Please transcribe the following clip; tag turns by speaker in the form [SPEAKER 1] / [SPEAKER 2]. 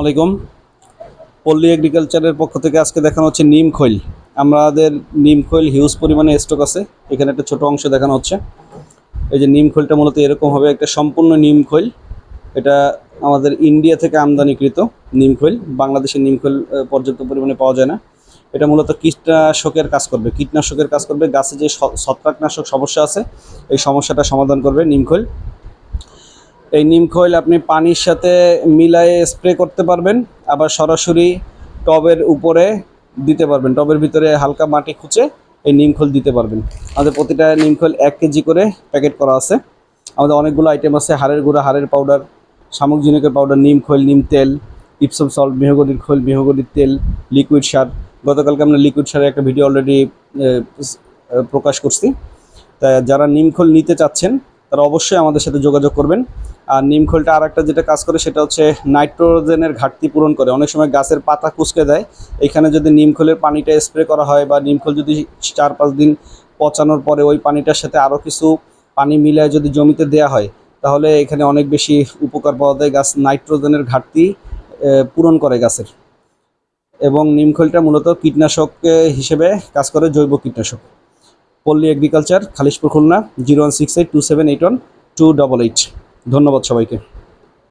[SPEAKER 1] আলাইকুম। পল্লী এগ্রিকালচারের পক্ষ থেকে আজকে দেখানো হচ্ছে নিম খৈল। আমাদের নিম খৈল হিউজ পরিমাণে স্টক আছে। এখানে একটা ছোট অংশ দেখানো হচ্ছে। এই যে নিম খৈলটা মূলত এরকম হবে, একটা সম্পূর্ণ নিম খৈল। এটা আমাদের ইন্ডিয়া থেকে আমদানিকৃত নিম খৈল। বাংলাদেশের নিম খৈল পর্যাপ্ত পরিমাণে পাওয়া যায় না। এটা মূলত কীটনাশকের কাজ করবে। কীটনাশকের কাজ করবে। গাছে যে ছত্রাকনাশক সমস্যা আছে, এই সমস্যাটা সমাধান করবে নিম খৈল। এই নিম খৈল আপনি পানির সাথে মিলায়ে স্প্রে করতে পারবেন, আবার সরাসরি টবের উপরে দিতে পারবেন। টবের ভিতরে হালকা মাটি খুঁচে এই নিম খৈল দিতে পারবেন। আমাদের প্রতিটা নিম খৈল এক কেজি করে প্যাকেট করা আছে। আমাদের অনেকগুলো আইটেম আছে, হাড়ের গুঁড়া, হাড়ের পাউডার শামুক ঝিনুকের পাউডার নিম খৈল, নিম তেল ইপসম সল্ট মেহগনির খৈল, মেহগনির তেল লিকুইড সার। গতকালকে আমরা লিকুইড সারের একটা ভিডিও অলরেডি প্রকাশ করছি। তা যারা নিম খোল নিতে চাচ্ছেন তারা অবশ্যই আমাদের সাথে যোগাযোগ করবেন। আর নিমখোলটা আর একটা যেটা কাজ করে, সেটা হচ্ছে নাইট্রোজেনের ঘাটতি পূরণ করে। অনেক সময় গাছের পাতা কুচকে দেয়। এখানে যদি নিমখোলের পানিটা স্প্রে করা হয় বা নিমখোল যদি চার পাঁচ দিন পচানোর পরে ওই পানিটার সাথে আরও কিছু পানি মিলায় যদি জমিতে দেয়া হয়, তাহলে এখানে অনেক বেশি উপকার পাওয়া যায় গাছ নাইট্রোজেনের ঘাটতি পূরণ করে গাছের। এবং নিমখোলটা মূলত কীটনাশক হিসেবে কাজ করে জৈব কীটনাশক। Palli agriculture Khalishpur Khulna zero one six eight two seven eight one two double eight ধন্যবাদ সবাইকে।